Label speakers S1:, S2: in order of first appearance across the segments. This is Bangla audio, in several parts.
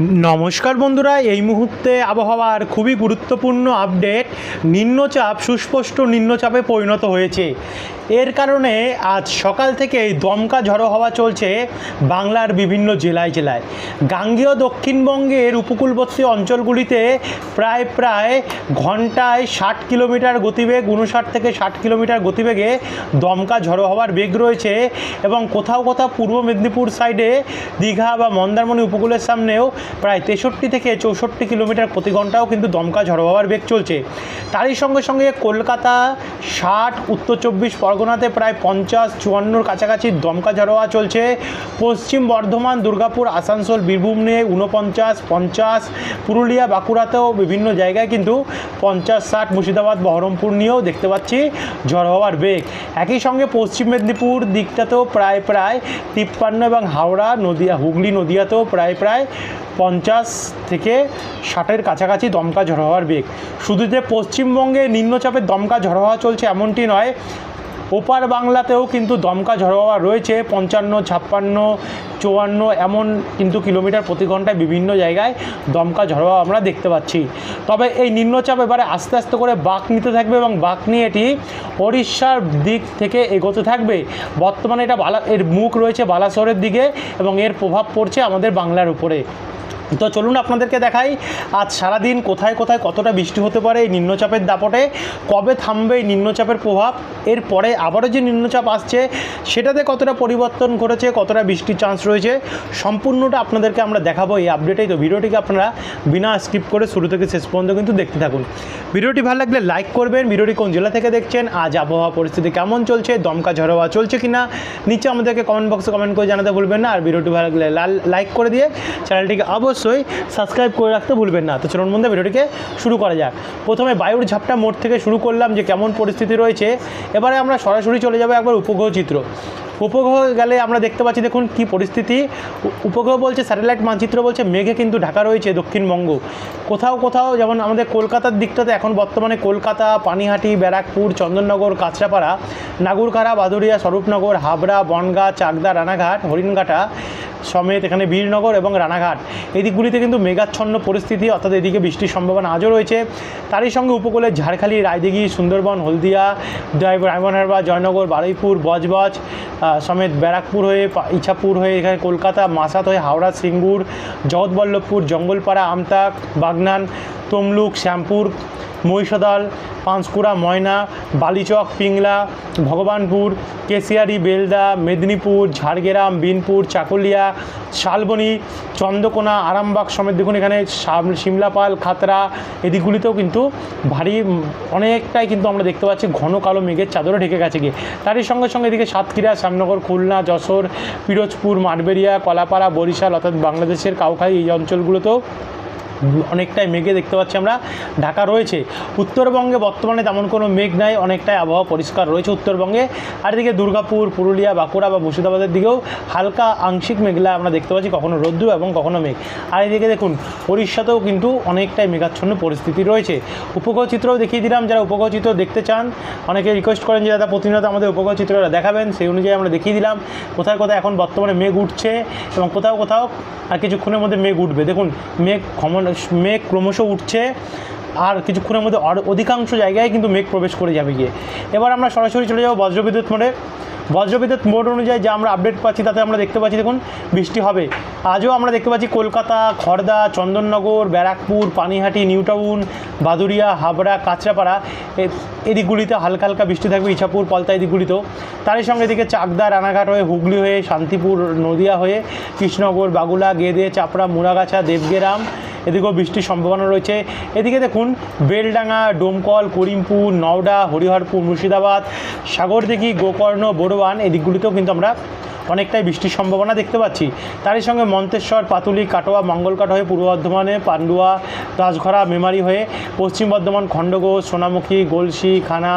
S1: নমস্কার বন্ধুরা এই মুহূর্তে আবহাওয়ার খুবই গুরুত্বপূর্ণ আপডেট নিম্নচাপ সুস্পষ্ট নিম্নচাপে পরিণত হয়েছে। এর কারণে আজ সকাল থেকেই দমকা ঝড়ো হওয়া চলছে বাংলার বিভিন্ন জেলায় জেলায়। গাঙ্গেয় দক্ষিণবঙ্গের উপকূলবর্তী অঞ্চলগুলিতে প্রায় প্রায় ঘন্টায় ষাট কিলোমিটার গতিবেগ উনষাট থেকে ষাট কিলোমিটার গতিবেগে দমকা ঝড়ো হওয়ার বেগ রয়েছে এবং কোথাও কোথাও পূর্ব মেদিনীপুর সাইডে দীঘা বা মন্দারমণি উপকূলের সামনেও প্রায় তেষট্টি থেকে চৌষট্টি কিলোমিটার প্রতি ঘন্টাও কিন্তু দমকা ঝড়ো হওয়ার বেগ চলছে। তারই সঙ্গে সঙ্গে কলকাতা, ষাট, উত্তর চব্বিশ পরগনাতে প্রায় পঞ্চাশ চুয়ান্নর কাছাকাছি দমকা ঝড়ো হওয়া চলছে। পশ্চিম বর্ধমান, দুর্গাপুর, আসানসোল, বীরভূম নিয়ে উনপঞ্চাশ পঞ্চাশ, পুরুলিয়া, বাঁকুড়াতেও বিভিন্ন জায়গায় কিন্তু পঞ্চাশ, ষাট, মুর্শিদাবাদ, বহরমপুর নিয়েও দেখতে পাচ্ছি ঝড় হওয়ার বেগ। একই সঙ্গে পশ্চিম মেদিনীপুর দিকটাতেও প্রায় প্রায় তিপ্পান্ন এবং হাওড়া, নদিয়া, হুগলি, নদিয়াতেও প্রায় প্রায় পঞ্চাশ থেকে ষাটের কাছাকাছি দমকা ঝড় হওয়ার বেগ। শুধু যে পশ্চিমবঙ্গে নিম্নচাপের দমকা ঝড় হওয়া চলছে এমনটি নয় ওপার বাংলাতেও কিন্তু দমকা ঝড় রয়েছে, পঞ্চান্ন, ছাপ্পান্ন, চুয়ান্ন, এমন কিন্তু কিলোমিটার প্রতি ঘন্টায় বিভিন্ন জায়গায় দমকা ঝড় হওয়া আমরা দেখতে পাচ্ছি। তবে এই নিম্নচাপ এবারে আস্তে আস্তে করে বাঁক নিতে থাকবে এবং বাঁক নিয়ে এটি ওড়িশার দিক থেকে এগোতে থাকবে। বর্তমানে এটা বালা, এর মুখ রয়েছে বালাসরের দিকে এবং এর প্রভাব পড়ছে আমাদের বাংলার উপরে। তো চলুন আপনাদেরকে দেখাই, আজ সারাদিন কোথায় কোথায় কতটা বৃষ্টি হতে পারে এই নিম্নচাপের দাপটে, কবে থামবে এই নিম্নচাপের প্রভাব, এরপরে আবারও যে নিম্নচাপ আসছে, সেটাতে কতটা পরিবর্তন ঘটেছে, কতটা বৃষ্টির চান্স রয়েছে, সম্পূর্ণটা আপনাদেরকে আমরা দেখাবো এই আপডেটেই তো ভিডিওটিকে আপনারা বিনা স্কিপ করে শুরু থেকে শেষ পর্যন্ত কিন্তু দেখতে থাকুন। ভিডিওটি ভালো লাগলে লাইক করবেন, ভিডিওটি কোন জেলা থেকে দেখছেন, আজ আবহাওয়া পরিস্থিতি কেমন চলছে, দমকা ঝড় হওয়া চলছে কি না নিচে আমাদেরকে কমেন্ট বক্সে কমেন্ট করে জানাতে ভুলবেন না, আর ভিডিওটি ভালো লাগলে লাল- লাইক করে দিয়ে চ্যানেলটিকে অবশ্যই সাবস্ক্রাইব করে রাখতে ভুলবেন না। তো চলুন বন্ধু ভিডিওটিকে শুরু করা যাক। প্রথমে বায়ুর ঝাপটা মোড় থেকে শুরু করলাম যে কেমন পরিস্থিতি রয়েছে। এবারে আমরা সরাসরি চলে যাব একবার উপগ্রহ চিত্র। উপগ্রহ গেলে আমরা দেখতে পাচ্ছি, দেখুন কি পরিস্থিতি। উপগ্রহ বলছে স্যাটেলাইট মানচিত্র বলছে, মেঘে কিন্তু ঢাকা রয়েছে দক্ষিণবঙ্গ কোথাও কোথাও যেমন আমাদের কলকাতার দিকটাতে এখন বর্তমানে কলকাতা, পানিহাটি, ব্যারাকপুর, চন্দননগর, কাঁচরাপাড়া নাগুরখাড়া বাদুরিয়া স্বরূপনগর, হাবড়া, বনগাঁ, চাকদা, রানাঘাট, হরিণঘাটা সমেত এখানে বীরনগর এবং রানাঘাট। এই দিকগুলিতে কিন্তু মেঘাচ্ছন্ন পরিস্থিতি, অর্থাৎ এদিকে বৃষ্টির সম্ভাবনা আজও রয়েছে। তারই সঙ্গে উপকূলের ঝাড়খালি, রায়দিঘি, সুন্দরবন, হলদিয়া রায়মনহারবা জয়নগর, বারুইপুর, বজবজ সমেত ব্যারাকপুর হয়ে ইছাপুর হয়ে এখানে কলকাতা মাসাত হয়ে হাওড়া, সিঙ্গুর, জগৎবল্লভপুর, জঙ্গলপাড়া আমতাক বাগনান, তমলুক, শ্যামপুর মহিষাদল, পাঁশকুড়া, ময়না, বালিচক, পিংলা, ভগবানপুর, কেশিয়ারি, বেলদা, মেদিনীপুর, ঝাড়গ্রাম, বিনপুর, চাকুলিয়া, শালবনি, চন্দ্রকোনা, আরামবাগ সমেত দেখুন এখানে সিমলাপাল খাতরা এদিকগুলিতেও কিন্তু ভারী অনেকটাই কিন্তু আমরা দেখতে পাচ্ছি ঘন কালো মেঘের চাদরে ঢেকে গেছে গিয়ে। তারই সঙ্গে সঙ্গে এদিকে সাতক্ষীরা, শ্যামনগর, খুলনা, যশোর, পিরোজপুর মাঠবেরিয়া কলাপাড়া, বরিশাল অর্থাৎ বাংলাদেশের কাউখাই এই অঞ্চলগুলোতেও অনেকটাই মেঘে দেখতে পাচ্ছি আমরা। ঢাকা রয়েছে। উত্তরবঙ্গে বর্তমানে তেমন কোনো মেঘ নাই, অনেকটাই আবহাওয়া পরিষ্কার রয়েছে উত্তরবঙ্গে। আর এদিকে দুর্গাপুর, পুরুলিয়া, বাঁকুড়া বা মুর্শিদাবাদের দিকেও হালকা আংশিক মেঘলা আমরা দেখতে পাচ্ছি, কখনো রৌদ্র এবং কখনো মেঘ। আর এদিকে দেখুন উড়িষ্যাতেও কিন্তু অনেকটাই মেঘাচ্ছন্ন পরিস্থিতি রয়েছে। উপগ্রহ চিত্রও দেখিয়ে দিলাম, যারা উপগ্রহ চিত্র দেখতে চান, অনেকে রিকোয়েস্ট করেন যে, দাদা, প্রতিনিয়ত আমাদের উপগ্রহ চিত্রটা দেখাবেন সেই অনুযায়ী আমরা দেখিয়ে দিলাম। কোথায় কোথায় এখন বর্তমানে মেঘ উঠছে এবং কোথাও কোথাও আর কিছুক্ষণের মধ্যে মেঘ উঠবে। দেখুন, মেঘ ক্ষমন মেঘ ক্রমশ উঠছে আর কিছুক্ষণের মধ্যে অধিকাংশ জায়গায় কিন্তু মেঘ প্রবেশ করে যাবে গিয়ে। এবার আমরা সরাসরি চলে যাব বজ্রবিদ্যুৎ মোড়ে। বজ্রবিদ্যুৎ মোড অনুযায়ী যা আমরা আপডেট পাচ্ছি, তাতে আমরা দেখতে পাচ্ছি, দেখুন, বৃষ্টি হবে। আজও আমরা দেখতে পাচ্ছি কলকাতা খড়দা চন্দননগর, ব্যারাকপুর, পানিহাটি নিউ টাউন বাদুরিয়া হাবড়া, কাঁচরাপাড়া এদিকগুলিতে হালকা হালকা বৃষ্টি থাকবে, ইছাপুর, পলতা এদিকগুলিতেও। তারই সঙ্গে এদিকে চাকদা, রানাঘাট হয়ে, হুগলি হয়ে, শান্তিপুর, নদিয়া হয়ে, কৃষ্ণনগর, বাগুলা, গেদে, চাপড়া মুরাগাছা দেবগেরাম এদিকেও বৃষ্টির সম্ভাবনা রয়েছে। এদিকে দেখুন, বেলডাঙ্গা, ডোমকল, করিমপুর, নওডা, হরিহরপুর, মুর্শিদাবাদ, সাগরদিঘি, গোকর্ণ, বড়োয়ান এই দিকগুলিতেও কিন্তু আমরা অনেকটাই বৃষ্টির সম্ভাবনা দেখতে পাচ্ছি। তারই সঙ্গে মন্তেশ্বর, পাতুলি, কাটোয়া, মঙ্গলকাট হয়ে পূর্ব বর্ধমানে, পান্ডুয়া, রাজঘরা, মেমারি হয়ে পশ্চিম বর্ধমান খণ্ডঘোষ সোনামুখী, গলসি, খানা,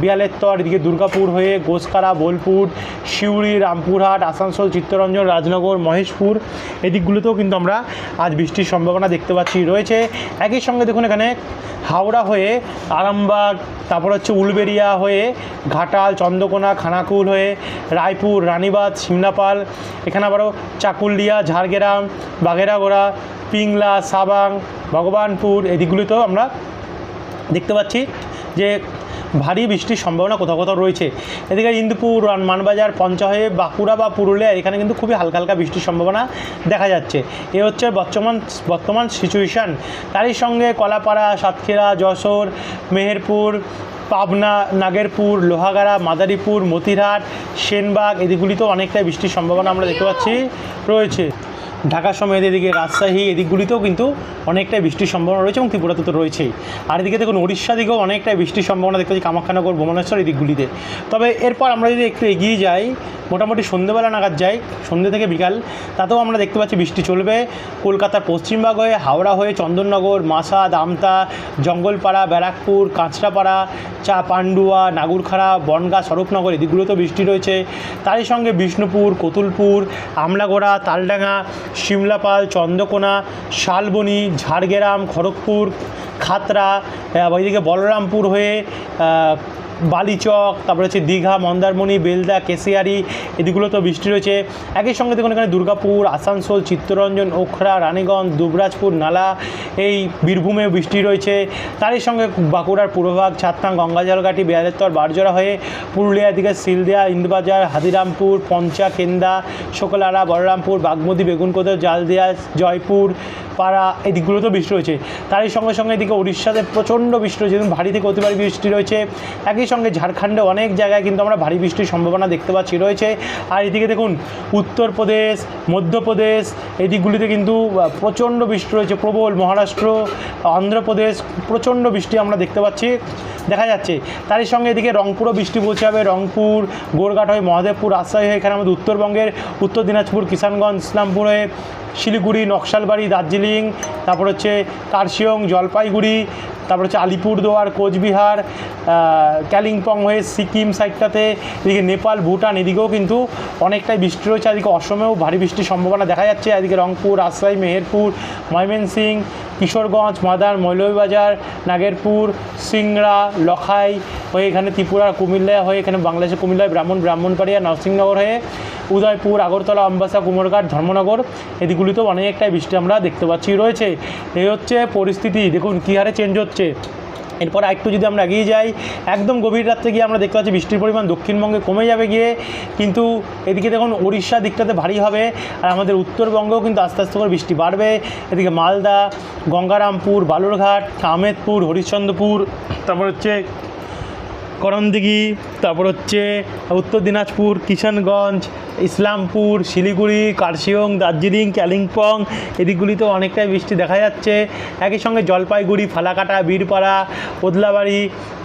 S1: বিয়ালেত্তর, এদিকে দুর্গাপুর হয়ে গোসকারা, বোলপুর, সিউড়ি, রামপুরহাট, আসানসোল, চিত্তরঞ্জন, রাজনগর, মহেশপুর, এদিকগুলোতেও কিন্তু আমরা আজ বৃষ্টির সম্ভাবনা দেখতে পাচ্ছি। রয়েছে একই সঙ্গে দেখুন এখানে হাওড়া হয়ে আরামবাগ, তারপর হচ্ছে উলবেরিয়া হয়ে ঘাটাল, চন্দ্রকোনা, খানাকুল হয়ে রায়পুর রানীবাদ সিমনাপাল, এখানে আবারও চাকুলিয়া, ঝাড়গ্রাম বাঘেরাগোড়া পিংলা, সাবাং, ভগবানপুর এদিকগুলিতেও আমরা দেখতে পাচ্ছি যে ভারী বৃষ্টির সম্ভাবনা কোথাও কোথাও রয়েছে। এদিকে ইন্দুপুর মানবাজার পঞ্চায়ে বাঁকুড়া বা পুরুলিয়া, এখানে কিন্তু খুবই হালকা হালকা বৃষ্টির সম্ভাবনা দেখা যাচ্ছে। এ হচ্ছে বর্তমান বর্তমান সিচুয়েশান তারই সঙ্গে কলাপাড়া, সাতক্ষীরা, যশোর, মেহেরপুর পাবনা নাগেরপুর লোহাগাড়া মাদারীপুর মতিরহাট সেনবাগ এদিকগুলিতেও অনেকটাই বৃষ্টির সম্ভাবনা আমরা দেখতে পাচ্ছি রয়েছে। ঢাকা সময় এদিকে রাজশাহী, এদিকগুলিতেও কিন্তু অনেকটাই বৃষ্টির সম্ভাবনা রয়েছে এবং ত্রিপুরাতে তো রয়েছেই। আর এদিকে দেখুন উড়িষ্যা দিকেও অনেকটাই বৃষ্টির সম্ভাবনা দেখতে পাচ্ছি, কামাখ্যানগর, ভুবনেশ্বর এই দিকগুলিতে তবে এরপর আমরা যদি একটু এগিয়ে যাই, মোটামুটি সন্ধ্যেবেলা নাগাদ যাই সন্ধ্যে থেকে বিকাল, তাতেও আমরা দেখতে পাচ্ছি বৃষ্টি চলবে। কলকাতার পশ্চিমবঙ্গ হয়ে, হাওড়া হয়ে, চন্দননগর মাসাদ আমতা জঙ্গলপাড়া, ব্যারাকপুর, কাঁচরাপাড়া, চা পান্ডুয়া, নাগুরখাড়া, বনগা, স্বরূপনগর এদিকগুলোতেও বৃষ্টি রয়েছে। তারই সঙ্গে বিষ্ণুপুর, কতুলপুর, আমলাগোড়া, তালডাঙ্গা শিমলাপাল চন্দ্রকোনা শালবনি ঝাড়গ্রাম খড়গপুর খাতরা ওইদিকে বলরামপুর হয়ে বালিচক, তারপরে হচ্ছে দীঘা, মন্দারমণি, বেলদা, কেশিয়ারি, এদিকগুলো তো বৃষ্টি রয়েছে। একই সঙ্গে দেখুন এখানে দুর্গাপুর, আসানসোল, চিত্তরঞ্জন, ওখরা, রানীগঞ্জ, দুবরাজপুর, নালা, এই বীরভূমে বৃষ্টি রয়েছে। তারই সঙ্গে বাঁকুড়ার পূর্বভাগ, ছাত্রাং, গঙ্গাজলঘাটি, বেয়ালেত্তর, বারজোড়া হয়ে পুরুলিয়ার দিকে সিলদিয়া ইন্দবাজার হাদিরামপুর পঞ্চা, কেন্দা, শোকলারা, বলরামপুর, বাগমতি বেগুনকোদর জালদিয়া, জয়পুর পাড়া এই দিকগুলোতেও বৃষ্টি রয়েছে তারই সঙ্গে সঙ্গে এদিকে উড়িষ্যাতে প্রচণ্ড বৃষ্টি রয়েছে এবং ভারী থেকে অতি ভারী বৃষ্টি রয়েছে। একই সঙ্গে ঝাড়খণ্ডে অনেক জায়গায় কিন্তু আমরা ভারী বৃষ্টির সম্ভাবনা দেখতে পাচ্ছি রয়েছে। আর এদিকে দেখুন, উত্তরপ্রদেশ, মধ্যপ্রদেশ এই দিকগুলিতে কিন্তু প্রচণ্ড বৃষ্টি রয়েছে। প্রবল মহারাষ্ট্র, অন্ধ্রপ্রদেশ, প্রচণ্ড বৃষ্টি আমরা দেখতে পাচ্ছি। দেখা যাচ্ছে। তারই সঙ্গে এদিকে রংপুরও বৃষ্টি পৌঁছে যাবে রংপুর, গোরঘাট হয়ে মহাদেবপুর, রাজশাহী হয়ে এখানে আমাদের উত্তরবঙ্গের, উত্তর দিনাজপুর, কিষানগঞ্জ, ইসলামপুর হয়ে শিলিগুড়ি, নকশালবাড়ি, দার্জিলিং, তারপর হচ্ছে কার্শিয়ং, জলপাইগুড়ি, তারপর হচ্ছে আলিপুরদুয়ার, কোচবিহার কালিম্পং হয়ে সিকিম সাইডটাতে, এদিকে নেপাল, ভুটান, এদিকেও কিন্তু অনেকটাই বৃষ্টি রয়েছে। এদিকে অসমেও ভারী বৃষ্টির সম্ভাবনা দেখা যাচ্ছে। এদিকে রংপুর, রাজশাহী, মেহেরপুর, ময়মনসিং, কিশোরগঞ্জ, মাদার, মৌলভীবাজার, নাগেরপুর, সিংড়া, লখাই হয়ে এখানে ত্রিপুরা, কুমিল্লা হয়ে এখানে বাংলাদেশের কুমিল্লায় ব্রাহ্মণ, ব্রাহ্মণবাড়িয়া নরসিংনগর হয়ে উদয়পুর, আগরতলা, অম্বাসা, কুমোরঘাট, ধর্মনগর এদিকগুলিতেও অনেকটাই বৃষ্টি আমরা দেখতে পাচ্ছি রয়েছে। এই হচ্ছে পরিস্থিতি। দেখুন, কী হারে চেঞ্জ হচ্ছে। এরপর একটু যদি আমরা এগিয়ে যাই, একদম গভীর রাত্রে গিয়ে আমরা দেখতে পাচ্ছি বৃষ্টির পরিমাণ দক্ষিণবঙ্গে কমে যাবে গিয়ে। কিন্তু এদিকে দেখুন উড়িষ্যা দিকটাতে ভারী হবে। আর আমাদের উত্তরবঙ্গেও কিন্তু আস্তে আস্তে করে বৃষ্টি বাড়বে। এদিকে মালদা, গঙ্গারামপুর, বালুরঘাট, আহমেদপুর, হরিশ্চন্দ্রপুর, তারপর হচ্ছে করণদিঘি, তারপর হচ্ছে উত্তর দিনাজপুর, কিষানগঞ্জ, ইসলামপুর, শিলিগুড়ি, কার্শিয়ং, দার্জিলিং, কালিম্পং, এদিকগুলিতেও অনেকটাই বৃষ্টি দেখা যাচ্ছে। একই সঙ্গে জলপাইগুড়ি, ফালাকাটা, বীরপাড়া, ওদলাবাড়ি,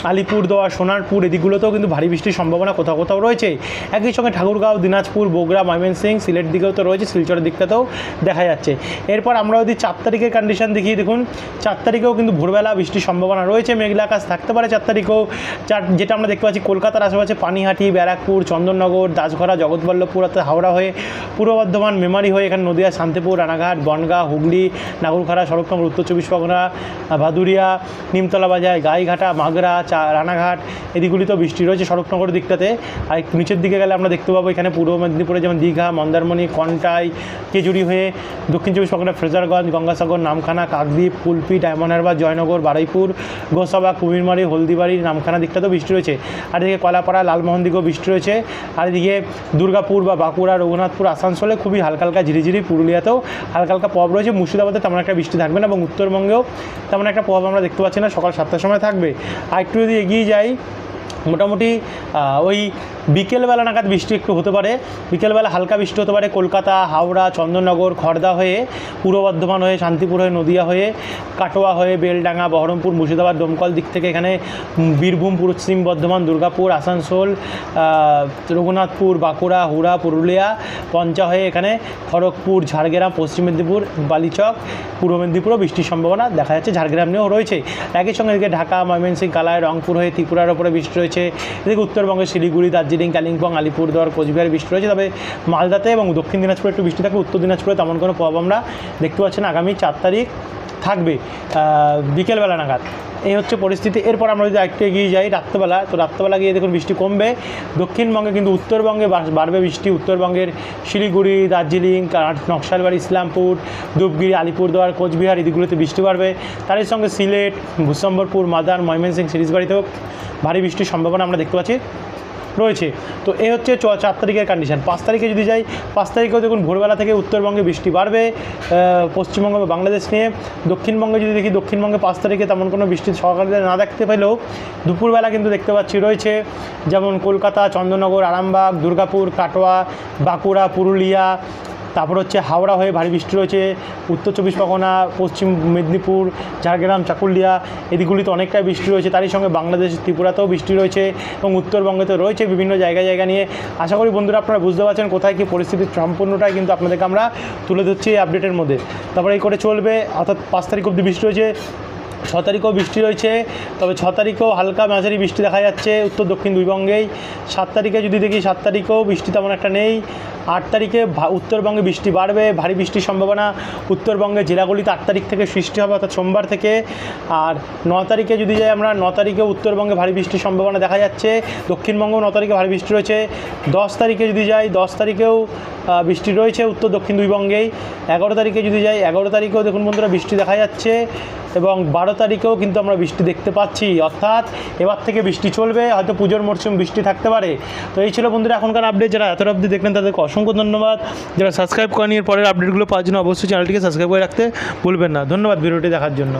S1: আলিপুরদুয়ার, সোনারপুর এদিকগুলোতেও কিন্তু ভারী বৃষ্টির সম্ভাবনা কোথাও কোথাও রয়েছে। একই সঙ্গে ঠাকুরগাঁও, দিনাজপুর, বগুড়া, ময়মনসিং, সিলেট দিকেও তো রয়েছে, শিলচরের দিকটাতেও দেখা যাচ্ছে। এরপর আমরা যদি চার তারিখের কন্ডিশন দেখি দেখুন, চার তারিখেও কিন্তু ভোরবেলা বৃষ্টির সম্ভাবনা রয়েছে। মেঘলা আকাশ থাকতে পারে চার তারিখেও। চার যেটা আমরা দেখতে পাচ্ছি, কলকাতার আশেপাশে পানিহাটি, ব্যারাকপুর, চন্দননগর, দাসঘরা, জগৎবল্লভপুর, অর্থাৎ হাওড়া হয়ে পূর্ব বর্ধমান, মেমারি হয়ে এখানে নদিয়া, শান্তিপুর, রানাঘাট, বনগাঁ, হুগলি নাগরখাড়া সড়কনগর উত্তর চব্বিশ পরগনা, ভাদুরিয়া, নিমতলা বাজার, গাইঘাটা, মাগরা, চা, রানাঘাট এদিকগুলিতেও বৃষ্টি রয়েছে সড়কনগর দিকটাতে। আর নিচের দিকে গেলে আমরা দেখতে পাবো এখানে পূর্ব মেদিনীপুরে যেমন দীঘা, মন্দারমণি, কন্টাই, কেজুরি হয়ে দক্ষিণ চব্বিশ পরগনা, ফ্রেজারগঞ্জ, গঙ্গাসাগর, নামখানা, কাকদ্বীপ কুলপি ডায়মন্ড হারবার, জয়নগর, বারুইপুর, গোসাবা, কুমিরমারি, হলদিবাড়ি, নামখানা দিকটাতেও বৃষ্টি রয়েছে। আর এদিকে কলাপাড়া, লালমোহন দিকেও বৃষ্টি রয়েছে। আর এদিকে দুর্গাপুর বা বাঁকুড়া, রঘুনাথপুর, আসানসোলে খুবই হালকা হালকা ঝিরিঝিরি পুরুলিয়াতেও হালকা হালকা প্রভাব রয়েছে। মুর্শিদাবাদে তেমন একটা বৃষ্টি থাকবে না এবং উত্তরবঙ্গেও তেমন একটা প্রভাব আমরা দেখতে পাচ্ছি না। সকাল সাতটার সময় থাকবে। আর একটু যদি এগিয়ে যাই, মোটামুটি ওই বিকেলবেলা নাগাদ বৃষ্টি একটু হতে পারে। বিকেলবেলা হালকা বৃষ্টি হতে পারে কলকাতা, হাওড়া, চন্দননগর, খড়দা হয়ে, পূর্ব বর্ধমান হয়ে, শান্তিপুর হয়ে, নদিয়া হয়ে, কাটোয়া হয়ে, বেলডাঙ্গা, বহরমপুর, মুর্শিদাবাদ, দমকল দিক থেকে এখানে বীরভূম, পশ্চিম বর্ধমান, দুর্গাপুর, আসানসোল রঘুনাথপুর, বাঁকুড়া, হুড়া, পুরুলিয়া, পঞ্চা হয়ে এখানে খড়গপুর, ঝাড়গ্রাম, পশ্চিম মেদিনীপুর, বালিচক, পূর্ব মেদিনীপুরও বৃষ্টির সম্ভাবনা দেখা যাচ্ছে, ঝাড়গ্রাম নিয়েও রয়েছে। একই সঙ্গে এদিকে ঢাকা, ময়মনসিংহ কালায় রংপুর হয়ে, ত্রিপুরার ওপরে বৃষ্টি রয়েছে। এদিকে উত্তরবঙ্গের শিলিগুড়ি, দার্জিলিং কালিম্পং, আলিপুরদুয়ার, কোচবিহারে বৃষ্টি রয়েছে। তবে মালদাতে এবং দক্ষিণ দিনাজপুরে একটু বৃষ্টি থাকবে, উত্তর দিনাজপুরে তেমন কোনো প্রভাব আমরা দেখতে পাচ্ছি না। আগামী চার তারিখ থাকবে বিকেলবেলা নাগাদ। এই হচ্ছে পরিস্থিতি। এরপর আমরা যদি একটু এগিয়ে যাই রাত্রেবেলা, তো রাত্রেবেলা গিয়ে দেখুন বৃষ্টি কমবে। দক্ষিণবঙ্গে কিন্তু উত্তরবঙ্গে বাড়বে বৃষ্টি। উত্তরবঙ্গের শিলিগুড়ি, দার্জিলিং নকশালবাড়ি, ইসলামপুর, ধূপগিরি, আলিপুরদুয়ার, কোচবিহার এদিকগুলোতে বৃষ্টি বাড়বে। তারই সঙ্গে সিলেট, ভূসম্বরপুর, মাদার ময়মনসিং সিরিজবাড়িতেও ভারী বৃষ্টির সম্ভাবনা আমরা দেখতে পাচ্ছি। রয়েছে। তো এ হচ্ছে চার তারিখের কন্ডিশান পাঁচ তারিখে যদি যাই, পাঁচ তারিখেও দেখুন ভোরবেলা থেকে উত্তরবঙ্গে বৃষ্টি বাড়বে পশ্চিমবঙ্গ বা বাংলাদেশ নিয়ে। দক্ষিণবঙ্গে যদি দেখি, দক্ষিণবঙ্গে পাঁচ তারিখে তেমন কোনো বৃষ্টি সকালে না দেখতে পেলেও দুপুরবেলা কিন্তু দেখতে পাচ্ছি রয়েছে। যেমন কলকাতা, চন্দ্রনগর, আরামবাগ, দুর্গাপুর, কাটোয়া, বাঁকুড়া, পুরুলিয়া তারপর হচ্ছে হাওড়া হয়ে ভারী বৃষ্টি রয়েছে, উত্তর চব্বিশ পরগনা, পশ্চিম মেদিনীপুর, ঝাড়গ্রাম, চাকুলিয়া, এদিকগুলিতে অনেকটাই বৃষ্টি রয়েছে। তারই সঙ্গে বাংলাদেশ, ত্রিপুরাতেও বৃষ্টি রয়েছে এবং উত্তরবঙ্গেতে রয়েছে বিভিন্ন জায়গা জায়গা নিয়ে। আশা করি বন্ধুরা আপনারা বুঝতে পারছেন কোথায় কী পরিস্থিতি সম্পূর্ণটাই কিন্তু আপনাদেরকে আমরা তুলে ধরছি এই আপডেটের মধ্যে। তারপরে এই করে চলবে, অর্থাৎ পাঁচ তারিখ অব্দি বৃষ্টি রয়েছে। ছ তারিখেও বৃষ্টি রয়েছে, তবে ছ তারিখেও হালকা মাঝারি বৃষ্টি দেখা যাচ্ছে উত্তর, দক্ষিণ দুই বঙ্গেই। সাত তারিখে যদি দেখি সাত তারিখেও বৃষ্টি তেমন একটা নেই। আট তারিখে উত্তরবঙ্গে বৃষ্টি বাড়বে, ভারী বৃষ্টির সম্ভাবনা। উত্তরবঙ্গের জেলাগুলিতে আট তারিখ থেকে সৃষ্টি হবে, অর্থাৎ সোমবার থেকে। আর ন তারিখে যদি যাই আমরা, ন তারিখে উত্তরবঙ্গে ভারী বৃষ্টির সম্ভাবনা দেখা যাচ্ছে। দক্ষিণবঙ্গেও ন তারিখে ভারী বৃষ্টি রয়েছে। দশ তারিখে যদি যাই, দশ তারিখেও বৃষ্টি রয়েছে উত্তর দক্ষিণ দুই বঙ্গেই। এগারো তারিখে যদি যাই, এগারো তারিখেও দেখুন বন্ধুরা বৃষ্টি দেখা যাচ্ছে এবং বারো তারিখেও কিন্তু আমরা বৃষ্টি দেখতে পাচ্ছি। অর্থাৎ এবার থেকে বৃষ্টি চলবে, হয়তো পুজোর মরশুম বৃষ্টি থাকতে পারে। তো এই ছিল বন্ধুরা এখনকার আপডেট যারা এত অবধি দেখলেন, তাদেরকে অসংখ্য ধন্যবাদ। যারা সাবস্ক্রাইব করেনি এর পরের আপডেটগুলো পাওয়ার জন্য অবশ্যই চ্যানেলটিকে সাবস্ক্রাইব করে রাখতে ভুলবেন না। ধন্যবাদ ভিডিওটি দেখার জন্য।